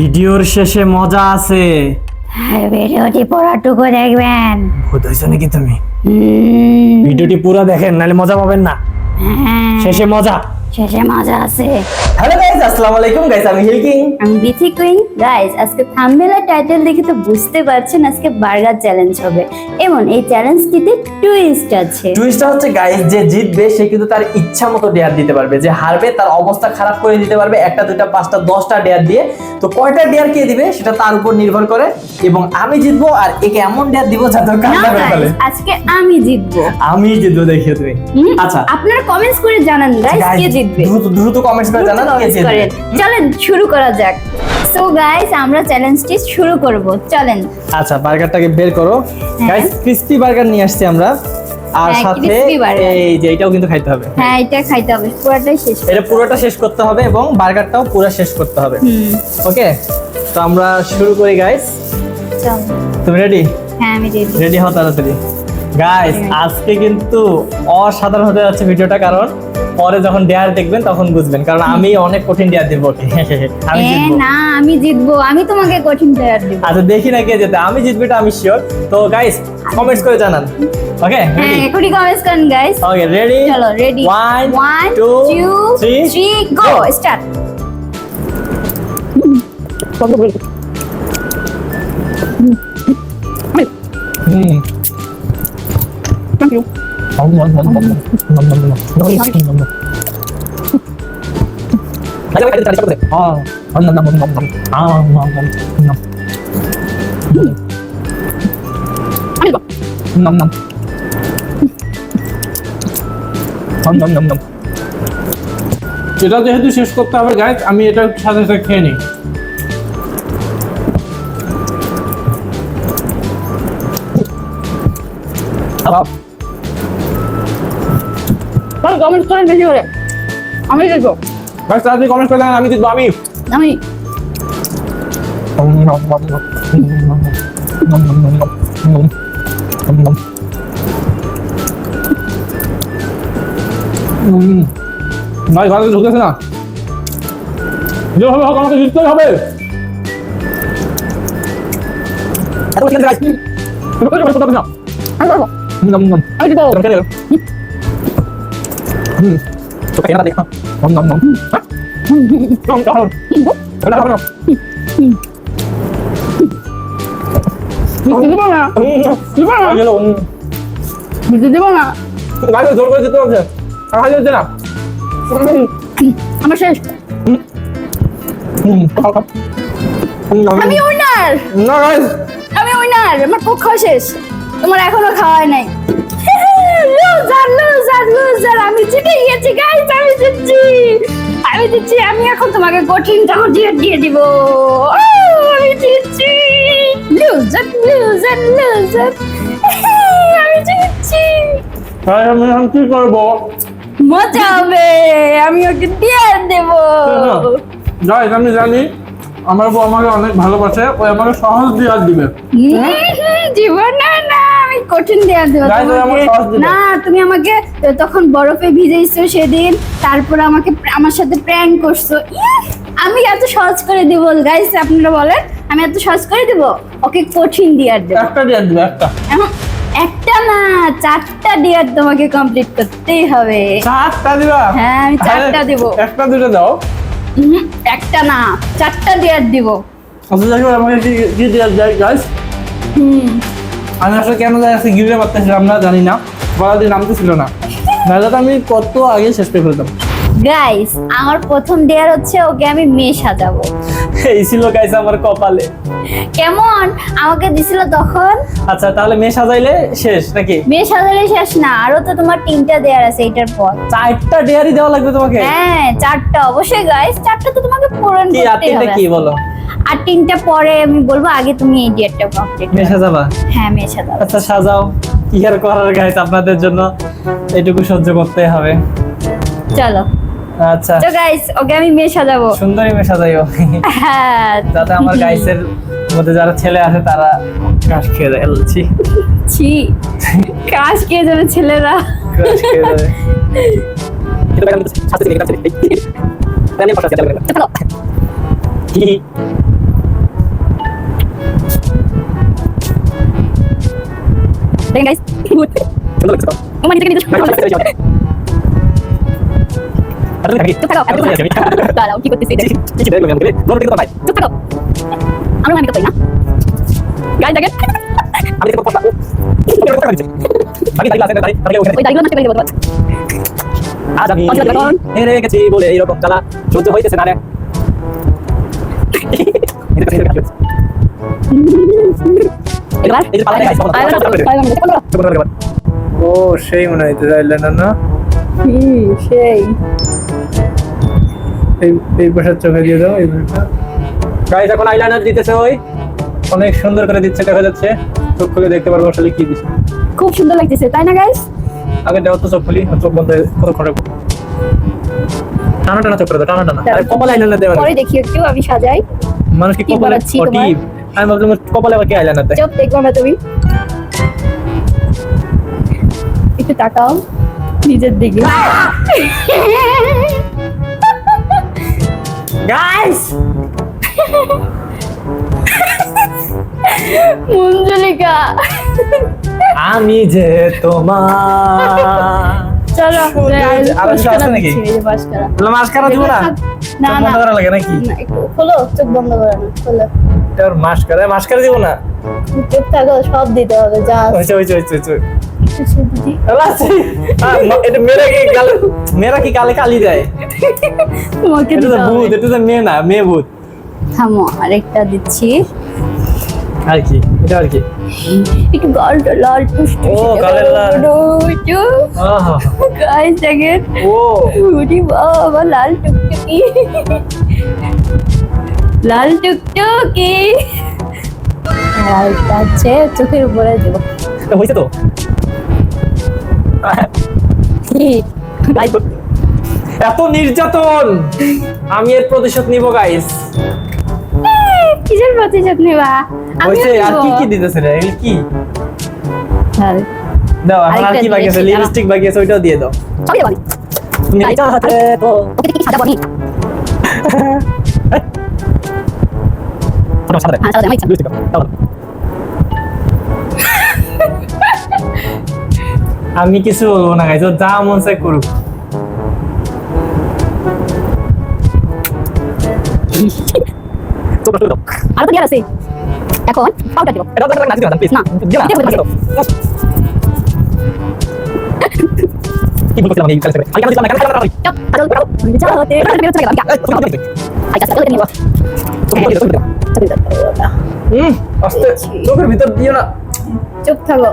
ভিডিওর শেষে মজা আছে। হ্যাঁ ভিডিওটি পুরোটুকু দেখবেন। ভূত হয়েছো নাকি তুমি? ভিডিওটি পুরো দেখেন নাহলে মজা পাবেন না। হ্যাঁ, শেষে মজা। শেষে মজা আছে। হ্যালো গাইস আসসালামু আলাইকুম। গাইস আমি হিলকিং আমি বিথি কুইন গাইস আজকে থাম্বনেল আর টাইটেল দেখে তো বুঝতে পারছেন আজকে বার্গার চ্যালেঞ্জ হবে। এবং এই চ্যালেঞ্জটিতে টুইস্ট আছে। টুইস্টটা হচ্ছে গাইস যে জিতবে সে কিন্তু তার ইচ্ছা মতো ডেয়ার দিতে পারবে। যে হারবে তার অবস্থা খারাপ করে দিতে পারবে একটা দুইটা পাঁচটা দশটা ডেয়ার দিয়ে। তো কয়টা ডেয়ার কে দিবে সেটা তার উপর নির্ভর করে। এবং আমি জিতবো আর একে এমন ডেয়ার দিব যাতে কান্না করে ফেলে আজকে আমি জিতবো। আমি জিতবো দেখিয়ে তুমি। আচ্ছা। আপনারা কমেন্টস করে জানান গাইস কে জিতবে দ্রুত দ্রুত কমেন্টস করে জানান কে জিতবে চলেন শুরু করা যাক। সো গাইস আমরা চ্যালেঞ্জটি শুরু করব। চলেন। আচ্ছা বার্গারটাকে বের করো। গাইস ক্রিস্পি বার্গার নিয়ে আসছি আমরা। আর হ্যাঁ, সাথে এই যে এটাও কিন্তু খাইতে হবে। হ্যাঁ এটা খাইতে হবে। পুরোটাই শেষ এটা পুরোটা শেষ করতে হবে এবং বার্গারটাও পুরো শেষ করতে হবে। ওকে তো আমরা শুরু করি গাইস তুমি রেডি হ্যাঁ আমি রেডি রেডি হও তাড়াতাড়ি। গাইস আজকে কিন্তু অসাধারণ হতে যাচ্ছে ভিডিওটা কারণ পরে যখন ডেয়ার দেখবেন তখন বুঝবেন কারণ আমি অনেক কঠিন ডেয়ার দেবো ওকে। আমি জিতবো। না আমি জিতবো আমি তোমাকে কঠিন প্লেয়ার দিব। আচ্ছা দেখি না কে যেতে আমি জিতবো এটা আমি শিওর তো গাইস কমেন্টস করে জানান। ওকে হ্যাঁ এখনই কমেন্টস করেন গাইস ওকে রেডি চলো ready One, one two, two three, three go start thank you nom nom nom nom nom nom এটা যেহেতু শেষ করতে হবে গাইজ আমি এটা সাথে সাথে খেয়ে নিই। কমেন্ট করেন বেশি করে। আমি দেখব। ভাই আপনি কমেন্ট করে আমি দেখব আমি। আমি। ঘরে না। হবে। তো কেন দেখ nom nom nom. কম কারণ এটা হবে না জিতে দেবো না জিতবো না জিতে দেবো না গাইজ জোর করে জিততে হচ্ছে আর হাজার হচ্ছে না আমার শেষ আমি উইনার না আমি উইনার আমার পক্ষ শেষ। তোমার এখনও খাওয়াই নাই। লুজার লুজার লুজার আমি জিতে গিয়েছি গাইস আমি জিতছি। আমি জিতছি আমি এখন তোমাকে কঠিন দিয়ে দিব। আমি জিতছি। লুজার লুজার লুজার আমি জিতছি। তাই আমি এখন কি করব? মজা হবে আমি ওকে দিয়ে দেব। আমি জানি আমার বউ আমাকে অনেক ভালোবাসে ও আমাকে সহজ দিয়ে দিবে। জীবন না। আমি কঠিন দেয়া দেবো। না তুমি আমাকে তখন বরফে ভিজেছো সেদিন তারপর আমাকে আমার সাথে প্র্যাঙ্ক করছ। আমি এত সহজ করে দিব গাইস আপনারা বলেন আমি এত সহজ করে দিব? ওকে কঠিন দিয়ার দেবো। একটা দিয়ে দিবে একটা। একটা না চারটা ডিয়ার তোমাকে কমপ্লিট করতেই হবে। চারটা দিবা? হ্যাঁ, আমি চারটা দিব। একটা দুটো দাও। একটা না চারটা ডিয়ার দিব। আচ্ছা হোক, আমাকে কি কি দেওয়া যায় গাইস হুম। আমি আসলে কেন আজকে গিরতে পারতেছিলাম না জানি না বলা দিয়ে নামতে ছিল না। নাহলে তো আমি কত আগে শেষ করে ফেলতাম। গাইস আমার প্রথম ডেয়ার হচ্ছে ওকে আমি মেয়ে সাজাবো। এই ছিল গাইস আমার কপালে। কেমন? আমাকে দিছিল তখন? আচ্ছা তাহলে মেয়ে সাজাইলে শেষ নাকি? মেয়ে সাজাইলে শেষ না আরও তো তোমার তিনটা দেয়ার আছে এটার পর। চারটা ডেয়ারি দেওয়া লাগবে তোমাকে? হ্যাঁ চারটা অবশ্যই গাইস চারটা তো তোমাকে পূরণ কি আর করতে তিনটা হবে। কি বলো? আর তিনটা পরে আমি বলব আগে তুমি এই ডেয়ারটা কমপ্লিট মেয়ে সাজাবা হ্যাঁ মেশা সাজাবো আচ্ছা সাজাও। কি আর করার গাইস আপনাদের জন্য এটুকু সহ্য করতে হবে। চলো। আচ্ছা। তো গাইস ওকে আমি মেয়ে সাজাবো। সুন্দরী মেয়ে সাজাইও। হ্যাঁ। যাতে আমার গাইসের মধ্যে যারা ছেলে আছে তারা ঘাস খেয়ে দেয় বলছি। ছি কাজ কে যাবে ছেলেরা। ঘাস খেয়ে ভাই আমি শাস্তি কি দেখো আমি বলো দেখো ভাই চুপ থাকো আমরা আমি করতে না গাইস দেখেন আমি দেখো কথা বাকি দাঁড়িয়ে আছে দাঁড়িয়ে ওই দাঁড়িয়ে দেবো তোমার। আজ আমি দেখুন। হেরে গেছি বলে এইরকম জ্বালা সহ্য হইতেছে না রে ও সেই মনে হইতে চাইলে না না সেই এই এই পাশের চোখে দিয়ে দাও এই এখন আইলাইনার দিতেছে ওই। অনেক সুন্দর করে দিচ্ছে দেখা যাচ্ছে। চোখ খুলে দেখতে পারব আসলে কি দিচ্ছে খুব সুন্দর লাগতেছে তাই না গাইস আগে দেওয়া তো চোখ খুলি চোখ বন্ধ হয়ে কতক্ষণ টানা টানা চোখ করে দাও টানা টানা আরে কপাল আইলাইনার দেওয়া পরে দেখি একটু আমি সাজাই। মানুষ কি কি কপালে আমি ভাবলাম কপালে আবার কি আইলাইনার দেয় চোখ দেখব না তুমি। একটু তাকাও নিজের দিকে। গাইস মঞ্জুলিকা। আমি যে তোমার। চলো নাকি? মাস্কারা দিব না? না না বন্ধ করা লাগে নাকি? খোলো চোখ বন্ধ করে না খোলো। এটার মাস্কারা মাস্কারা দিব না। চোখ থাকো সব দিতে হবে যা শুধু দি। আহ, ম- এটা মেয়েরা কি গালে মেয়েরা কি গালে কালি দেয়? তোমাকে এটা তো ভূত এটা মেয়ে না মেয়ে ভূত। থামো আরেকটা দিচ্ছি। আর কি? এটা আর কি? একটু গালটা লাল ও, গালের লাল। আহা, গাইস দেখেন ও। উরি বাবা লাল টুকটুকি। লাল টুকটুকি। আর আছে চোখের উপরে দেবো। এটা হয়েছে তো? এত নির্যাতন! আমি এর প্রতিশোধ নিব গাইস কিসের প্রতিশোধ নেবা? আমি হয়েছে আর কি কি দিতেছে রে? কি? দাও এখন আর কি বাকি আছে? লিপস্টিক বাকি আছে ওইটাও দিয়ে দাও। দেবো আমি। তুমি তাই। চাহতে তো। ওকে কি সাজাবো আমি সাদা হ্যাঁ সাজাবো আমার ইচ্ছা আমি কিছু বলব না গাইস ও যা মন চাই করুক। আর তো আছে। এখন পাউডার দেবো। না। দিও না প্লিজ না। দিও না এটা বলতে কি বলছিলাম আমি কালকে কালকে কালকে চপ আরও বড় যাতে বেরোতে চলে গেলাম আচ্ছা চলো নিয়ে হুম আস্তে চোখের ভিতর দিও না চুপ থাকো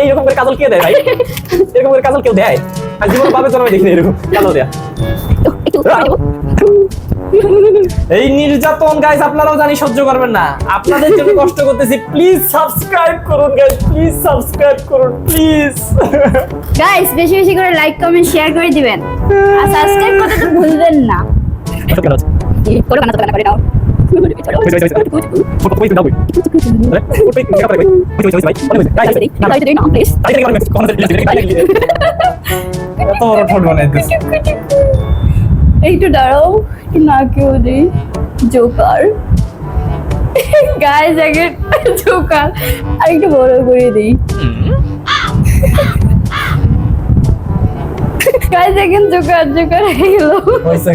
এইরকম করে কাজল কে দেয় ভাই এরকম করে কাজল কেউ দেয় আর জীবন পাবে তো আমি দেখিনি এরকম কাজল দেয়া এই নির্যাতন গাইস আপনারাও জানি সহ্য করবেন না। আপনাদের জন্য কষ্ট করতেছি। প্লিজ সাবস্ক্রাইব করুন গাইস প্লিজ সাবস্ক্রাইব করুন প্লিজ গাইস বেশি বেশি করে লাইক কমেন্ট শেয়ার করে দিবেন। আর সাবস্ক্রাইব করতে তো ভুলবেন না। করে বানাতে পারে না এত বড় ঠোঁট বানাইতেছে। একটু দাঁড়াও একটু না কেউ দিই জোকার। গায়ে জ্যাকেট জোকার আর একটু বড় করে দিই গায়ে জ্যাকেট জোকার জোকার হয়ে গেল। হইছে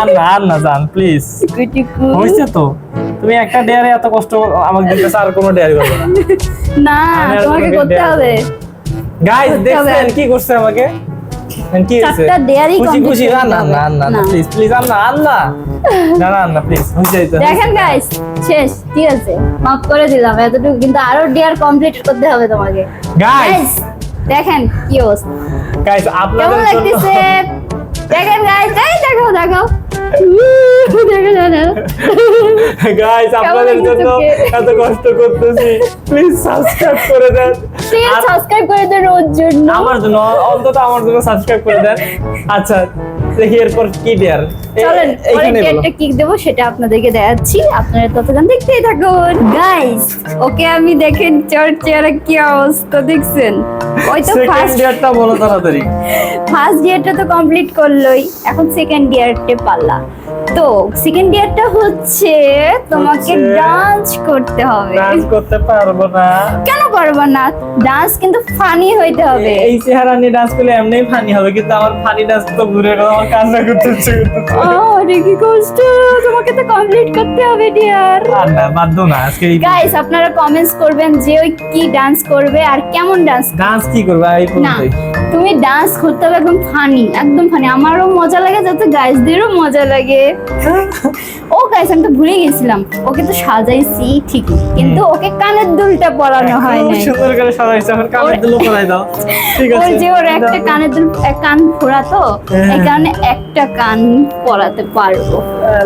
আর না আর না জান প্লিজ কুটিকু হইছে তো। তুমি একটা ডেয়ারে এত কষ্ট আমাকে দিতেছ আর কোনো ডেয়ারি করবে না। না তোমাকে করতে হবে। গাইস দেখছেন কি করছে আমাকে? কি হয়েছে খুশি খুশি না না না না। না। প্লিজ প্লিজ আর না আর না না না প্লিজ হইছে দেখেন গাইস শেষ ঠিক আছে। মাফ করে দিলাম এতটুকু কিন্তু আরও ডিয়ার কমপ্লিট করতে হবে তোমাকে। গাইস দেখেন কি অবস্থা। গাইস আপনাদের জন্য দেখেন গাইস এই দেখো দেখো। গাইস আপনাদের জন্য এত কষ্ট করতেছি। প্লিজ সাবস্ক্রাইব করে দেন। প্লিজ সাবস্ক্রাইব করে দেন ওর জন্য। আমার জন্য অন্তত আমার জন্য সাবস্ক্রাইব করে দেন। আচ্ছা দেখি এরপর কি দেয়ার। চলেন এখানে একটা কিক দেব সেটা আপনাদেরকে দেখাচ্ছি। আপনারা ততক্ষণ দেখতেই থাকুন। গাইস ওকে আমি দেখেন চার চেয়ারে কি অবস্থা দেখছেন? ওই তো ফার্স্ট ইয়ারটা বলো তাড়াতাড়ি। ফার্স্ট ইয়ারটা তো কমপ্লিট করলোই এখন সেকেন্ড ইয়ারটা পাল্লা তো সেকেন্ড ইয়ারটা হচ্ছে তোমাকে ডান্স করতে হবে। ডান্স করতে পারব না। কেন পারব না? ডান্স কিন্তু ফানি হইতে হবে। এই চেহারা নিয়ে ডান্স করলে এমনিই ফানি হবে কিন্তু আমার ফানি ডান্স তো ঘুরে গেল আমার কান্না করতে ইচ্ছে করতেছে। ও রে কি কষ্ট তোমাকে তো কমপ্লিট করতে হবে ডিয়ার না বাধ্য না আজকে গাইস আপনারা কমেন্টস করবেন যে ওই কি ডান্স করবে আর কেমন ডান্স ডান্স কি করবে? এই না পর্যন্তই তুমি ডান্স করতে হবে একদম ফানি একদম ফানি আমারও মজা লাগে যাতে গাইসদেরও মজা লাগে। ও গাইস আমি তো ভুলে গেছিলাম। ওকে তো সাজাইছি ঠিকই। কিন্তু ওকে কানের দুলটা পরানো হয় নাই। সুন্দর করে সাজাইছে আমার কানের দুলো পরাই দাও। ঠিক আছে যে ওর একটা কানের দুল এক কান ফোড়া তো হ্যাঁ। এই কারণে একটা কান পরাতে পারব। আহ,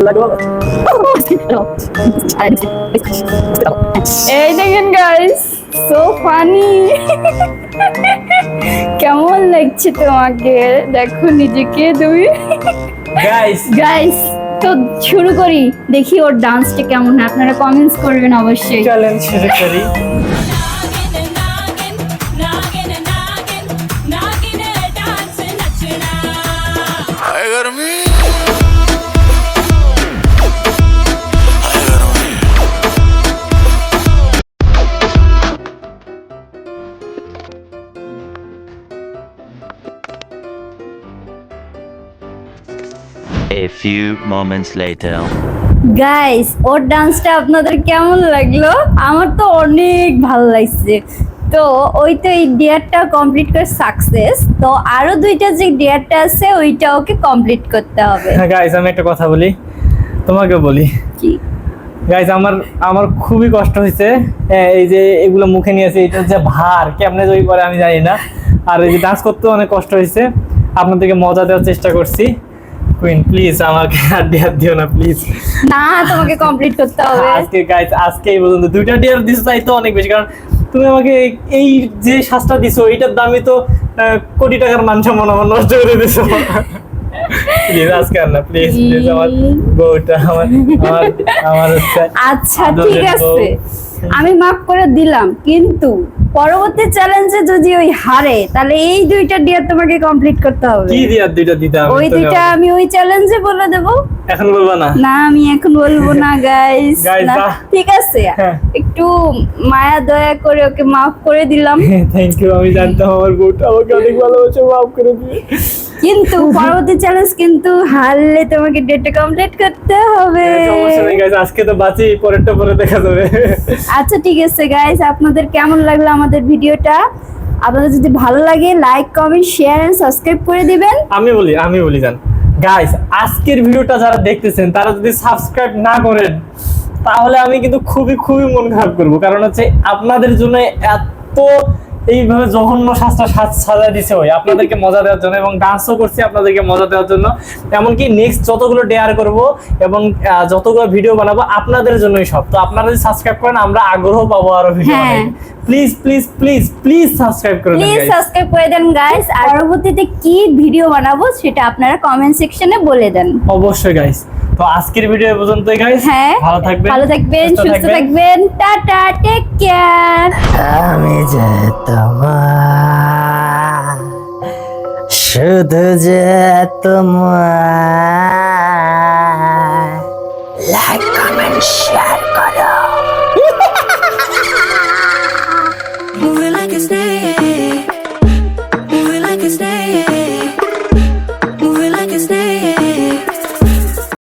এই দেখেন গাইস সো ফানি কেমন লাগছে তোমাকে? দেখো নিজেকে তুমি। গাইস গাইস তো শুরু করি। দেখি ওর ডান্সটা কেমন আপনারা কমেন্টস করবেন অবশ্যই। চ্যালেঞ্জ শুরু করি। A few moments later. Guys ওর ডান্সটা আপনাদের কেমন লাগল? আমার তো অনেক ভালো লাগছে। তো ওই তো এই ডিয়ারটা কমপ্লিট করে সাকসেস তো আরও দুইটা যে ডিয়ারটা আছে ওইটা ওকে কমপ্লিট করতে হবে। গাইস আমি একটা কথা বলি। তোমাকে বলি। কি? গাইস আমার আমার খুবই কষ্ট হয়েছে। হ্যাঁ, এই যে এগুলো মুখে নিয়েছে এটা যে ভার কেমনে তৈরি করে আমি জানি না। আর এই যে ডান্স করতেও অনেক কষ্ট হয়েছে। আপনাদেরকে মজা দেওয়ার চেষ্টা করছি। কুইন প্লিজ আমাকে আর ডিয়ার দিও না প্লিজ না তোমাকে কমপ্লিট করতে হবে। আজকে গাইস আজকে এই পর্যন্ত দুইটা ডিয়ার দিছো তাই তো অনেক বেশি। কারণ তুমি আমাকে এই যে শ্বাসটা দিছো এইটার দামই তো কোটি টাকার মান সম্মান আমার নষ্ট করে দিছো। প্লিজ আজকে আর না প্লিজ প্লিজ আমার বউটা আমার আমার আচ্ছা ঠিক আছে। আমি মাফ করে দিলাম কিন্তু পরবর্তী চ্যালেঞ্জে যদি ওই হারে তাহলে এই দুইটা ডিয়ার তোমাকে কমপ্লিট করতে হবে। কি দিয়ার দুইটা দিতে হবে ওই দুইটা আমি ওই চ্যালেঞ্জে বলে দেবো। এখন বলব না? না আমি এখন বলব না গাইস না ঠিক আছে। হ্যাঁ। একটু মায়া দয়া করে ওকে মাফ করে দিলাম। থ্যাংক ইউ আমি জানতাম আমার বউটা আমাকে অনেক ভালোবাসে মাফ করে দিবে। কিন্তু পরবর্তী চ্যালেঞ্জ কিন্তু হারলে তোমাকে ডেটটা কমপ্লিট করতে হবে। আজকে তো বাঁচি পরেরটা পরে দেখা যাবে। আচ্ছা ঠিক আছে গাইস আপনাদের কেমন লাগল আমাদের ভিডিওটা? আপনাদের যদি ভালো লাগে like comment share and subscribe করে দিবেন। আমি বলি আমি বলি জান। গাইস আজকের ভিডিওটা যারা দেখতেছেন তারা যদি সাবস্ক্রাইব না করেন তাহলে আমি কিন্তু খুবই খুবই মন খারাপ করব। কারণ হচ্ছে আপনাদের জন্য এত এইভাবে জঘন্য শাস্ত্র সাজা দিছে ওই। আপনাদেরকে মজা দেওয়ার জন্য এবং ডান্সও করছি আপনাদেরকে মজা দেওয়ার জন্য। এমনকি নেক্সট যতগুলো ডেয়ার করব এবং যতগুলো ভিডিও বানাবো আপনাদের জন্যই সব। তো আপনারা যদি সাবস্ক্রাইব করেন আমরা আগ্রহ পাবো আরও video. Please please please please subscribe করে দেন প্লিজ সাবস্ক্রাইব করে দেন গাইস আর পরবর্তীতে কি ভিডিও বানাবো সেটা আপনারা কমেন্ট সেকশনে বলে দেন। অবশ্যই গাইস তো আজকের ভিডিও পর্যন্তই গাইস হ্যাঁ। ভালো থাকবেন ভালো থাকবেন সুস্থ থাকবেন। টাটা টেক কেয়ার আমি যে তোমার শুধু যে তোমার। লাইক কমেন্ট শেয়ার করো।